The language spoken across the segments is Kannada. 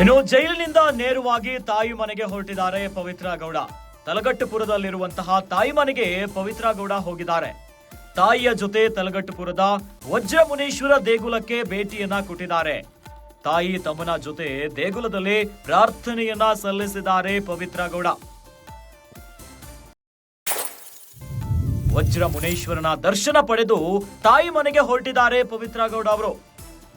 ಇನ್ನು ಜೈಲಿನಿಂದ ನೇರವಾಗಿ ತಾಯಿ ಮನೆಗೆ ಹೊರಟಿದ್ದಾರೆ ಪವಿತ್ರ ಗೌಡ. ತಲಗಟ್ಟುಪುರದಲ್ಲಿರುವಂತಹ ತಾಯಿ ಮನೆಗೆ ಪವಿತ್ರ ಗೌಡ ಹೋಗಿದ್ದಾರೆ. ತಾಯಿಯ ಜೊತೆ ತಲಗಟ್ಟುಪುರದ ವಜ್ರಮುನೇಶ್ವರ ದೇಗುಲಕ್ಕೆ ಭೇಟಿಯನ್ನ ಕೊಟ್ಟಿದ್ದಾರೆ. ತಾಯಿ ತಮ್ಮನ ಜೊತೆ ದೇಗುಲದಲ್ಲಿ ಪ್ರಾರ್ಥನೆಯನ್ನ ಸಲ್ಲಿಸಿದ್ದಾರೆ ಪವಿತ್ರ ಗೌಡ. ವಜ್ರ ಮುನೇಶ್ವರನ ದರ್ಶನ ಪಡೆದು ತಾಯಿ ಮನೆಗೆ ಹೊರಟಿದ್ದಾರೆ ಪವಿತ್ರ ಗೌಡ ಅವರು.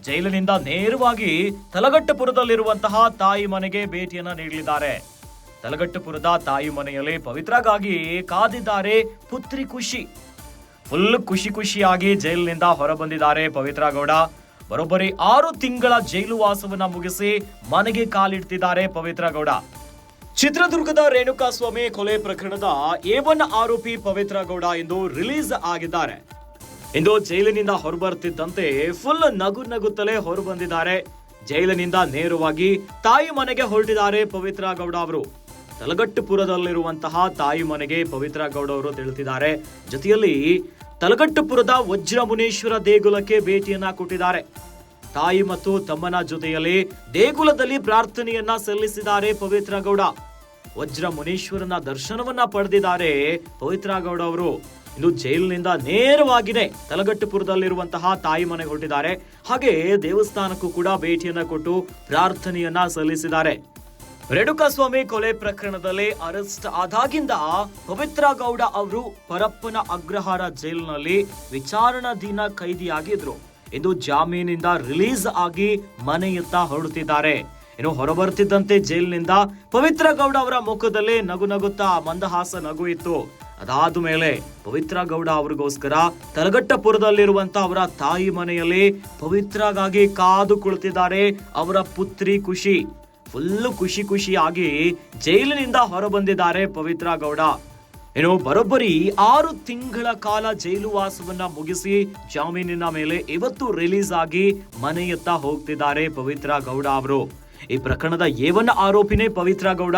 ಜೈಲಿನಿಂದ ನೇರವಾಗಿ ತಲಗಟ್ಟಪುರದಲ್ಲಿರುವಂತಹ ತಾಯಿ ಮನೆಗೆ ಭೇಟಿಯನ್ನ ನೀಡಲಿದ್ದಾರೆ. ತಲಗಟ್ಟಪುರದ ತಾಯಿ ಮನೆಯಲ್ಲಿ ಪವಿತ್ರಗಾಗಿ ಕಾದಿದ್ದಾರೆ ಪುತ್ರಿ ಖುಷಿ. ಫುಲ್ ಖುಷಿ ಖುಷಿಯಾಗಿ ಜೈಲಿನಿಂದ ಹೊರಬಂದಿದ್ದಾರೆ ಪವಿತ್ರ ಗೌಡ ಬರೋಬ್ಬರಿ ಆರು ತಿಂಗಳ ಜೈಲು ವಾಸವನ್ನ ಮುಗಿಸಿ ಮನೆಗೆ ಕಾಲಿಡ್ತಿದ್ದಾರೆ ಪವಿತ್ರ ಗೌಡ ಚಿತ್ರದುರ್ಗದ ರೇಣುಕಾ ಸ್ವಾಮಿ ಕೊಲೆ ಪ್ರಕರಣದ ಎ ಒನ್ ಆರೋಪಿ ಪವಿತ್ರ ಗೌಡ ಎಂದು ರಿಲೀಸ್ ಆಗಿದ್ದಾರೆ. ಇಂದು ಜೈಲಿನಿಂದ ಹೊರಬರ್ತಿದ್ದಂತೆ ಫುಲ್ ನಗು ನಗುತ್ತಲೇ ಹೊರಬಂದಿದ್ದಾರೆ. ಜೈಲಿನಿಂದ ನೇರವಾಗಿ ತಾಯಿ ಮನೆಗೆ ಹೊರಟಿದ್ದಾರೆ ಪವಿತ್ರ ಗೌಡ ಅವರು. ತಲಗಟ್ಟುಪುರದಲ್ಲಿರುವಂತಹ ತಾಯಿ ಮನೆಗೆ ಪವಿತ್ರ ಗೌಡ ಅವರು ತಿಳಿಸಿದ್ದಾರೆ ಜೊತೆಯಲ್ಲಿ ತಲಗಟ್ಟುಪುರದ ವಜ್ರ ಮುನೇಶ್ವರ ದೇಗುಲಕ್ಕೆ ಭೇಟಿಯನ್ನ ಕೊಟ್ಟಿದ್ದಾರೆ. ತಾಯಿ ಮತ್ತು ತಮ್ಮನ ಜೊತೆಯಲ್ಲಿ ದೇಗುಲದಲ್ಲಿ ಪ್ರಾರ್ಥನೆಯನ್ನ ಸಲ್ಲಿಸಿದ್ದಾರೆ ಪವಿತ್ರ ಗೌಡ. ವಜ್ರ ಮುನೀಶ್ವರನ ದರ್ಶನವನ್ನ ಪಡೆದಿದ್ದಾರೆ ಪವಿತ್ರ ಗೌಡ ಅವರು. ಇನ್ನು ಜೈಲಿನಿಂದ ನೇರವಾಗಿದೆ. ತಲಗಟ್ಟುಪುರದಲ್ಲಿರುವಂತಹ ತಾಯಿ ಮನೆಗೆ ಹೊರಟಿದ್ದಾರೆ. ಹಾಗೆ ದೇವಸ್ಥಾನಕ್ಕೂ ಕೂಡ ಭೇಟಿಯನ್ನ ಕೊಟ್ಟು ಪ್ರಾರ್ಥನೆಯನ್ನ ಸಲ್ಲಿಸಿದ್ದಾರೆ. ರೇಣುಕಾ ಸ್ವಾಮಿ ಕೊಲೆ ಪ್ರಕರಣದಲ್ಲಿ ಅರೆಸ್ಟ್ ಆದಾಗಿಂದ ಪವಿತ್ರ ಗೌಡ ಅವರು ಪರಪ್ಪನ ಅಗ್ರಹಾರ ಜೈಲಿನಲ್ಲಿ ವಿಚಾರಣಾಧೀನ ಕೈದಿಯಾಗಿದ್ರು. ಇಂದು ಜಾಮೀನಿಂದ ರಿಲೀಸ್ ಆಗಿ ಮನೆಯತ್ತ ಹೊರಡುತ್ತಿದ್ದಾರೆ. ಇನ್ನು ಹೊರಬರ್ತಿದ್ದಂತೆ ಜೈಲಿನಿಂದ ಪವಿತ್ರ ಗೌಡ ಅವರ ಮುಖದಲ್ಲಿ ನಗು ನಗುತ್ತಾ ಮಂದಹಾಸ ನಗು ಇತ್ತು. ಅದಾದ ಮೇಲೆ ಪವಿತ್ರ ಗೌಡ ಅವರಿಗೋಸ್ಕರ ತಲಗಟ್ಟಪುರದಲ್ಲಿರುವಂತ ಅವರ ತಾಯಿ ಮನೆಯಲ್ಲಿ ಪವಿತ್ರಗಾಗಿ ಕಾದು ಕುಳಿತಿದ್ದಾರೆ ಅವರ ಪುತ್ರಿ ಖುಷಿ. ಫುಲ್ಲು ಖುಷಿ ಖುಷಿಯಾಗಿ ಜೈಲಿನಿಂದ ಹೊರಬಂದಿದ್ದಾರೆ ಪವಿತ್ರ ಗೌಡ. ಏನು ಬರೋಬ್ಬರಿ ಆರು ತಿಂಗಳ ಕಾಲ ಜೈಲು ವಾಸವನ್ನ ಮುಗಿಸಿ ಜಾಮೀನಿನ ಮೇಲೆ ಇವತ್ತು ರಿಲೀಸ್ ಆಗಿ ಮನೆಯತ್ತ ಹೋಗ್ತಿದ್ದಾರೆ ಪವಿತ್ರ ಗೌಡ ಅವರು. ಈ ಪ್ರಕರಣದ ಏವನ್ನ ಆರೋಪಿನೇ ಪವಿತ್ರ ಗೌಡ.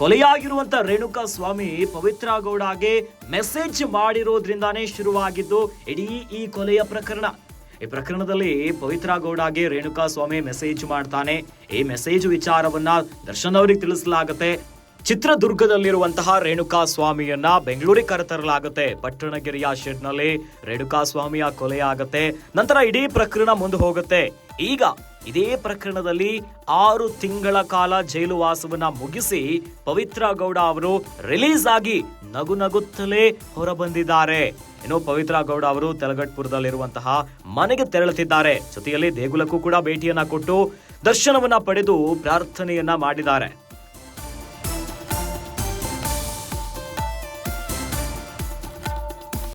ಕೊಲೆಯಾಗಿರುವಂತ ರೇಣುಕಾ ಸ್ವಾಮಿ ಪವಿತ್ರ ಗೌಡಗೆ ಮೆಸೇಜ್ ಮಾಡಿರೋದ್ರಿಂದಾನೇ ಶುರುವಾಗಿದ್ದು ಇಡೀ ಈ ಕೊಲೆಯ ಪ್ರಕರಣ. ಈ ಪ್ರಕರಣದಲ್ಲಿ ಪವಿತ್ರ ಗೌಡಗೆ ರೇಣುಕಾ ಸ್ವಾಮಿ ಮೆಸೇಜ್ ಮಾಡ್ತಾನೆ. ಈ ಮೆಸೇಜ್ ವಿಚಾರವನ್ನ ದರ್ಶನ್ ಅವರಿಗೆ ತಿಳಿಸಲಾಗುತ್ತೆ. ಚಿತ್ರದುರ್ಗದಲ್ಲಿರುವಂತಹ ರೇಣುಕಾ ಸ್ವಾಮಿಯನ್ನ ಬೆಂಗಳೂರಿಗೆ ಕರೆತರಲಾಗುತ್ತೆ. ಪಟ್ಟಣಗಿರಿಯ ಶೆಡ್ನಲ್ಲಿ ರೇಣುಕಾ ಸ್ವಾಮಿಯ ಕೊಲೆ ನಂತರ ಇಡೀ ಪ್ರಕರಣ ಮುಂದೆ ಹೋಗುತ್ತೆ. ಈಗ ಇದೇ ಪ್ರಕರಣದಲ್ಲಿ ಆರು ತಿಂಗಳ ಕಾಲ ಜೈಲುವಾಸವನ್ನ ಮುಗಿಸಿ ಪವಿತ್ರ ಗೌಡ ಅವರು ರಿಲೀಸ್ ಆಗಿ ನಗು ನಗುತ್ತಲೇ ಹೊರಬಂದಿದ್ದಾರೆ. ಇನ್ನು ಪವಿತ್ರ ಗೌಡ ಅವರು ತೆಲಗಟ್ಪುರದಲ್ಲಿರುವಂತಹ ಮನೆಗೆ ತೆರಳುತ್ತಿದ್ದಾರೆ. ಜೊತೆಯಲ್ಲಿ ದೇಗುಲಕ್ಕೂ ಕೂಡ ಭೇಟಿಯನ್ನ ಕೊಟ್ಟು ದರ್ಶನವನ್ನ ಪಡೆದು ಪ್ರಾರ್ಥನೆಯನ್ನ ಮಾಡಿದ್ದಾರೆ.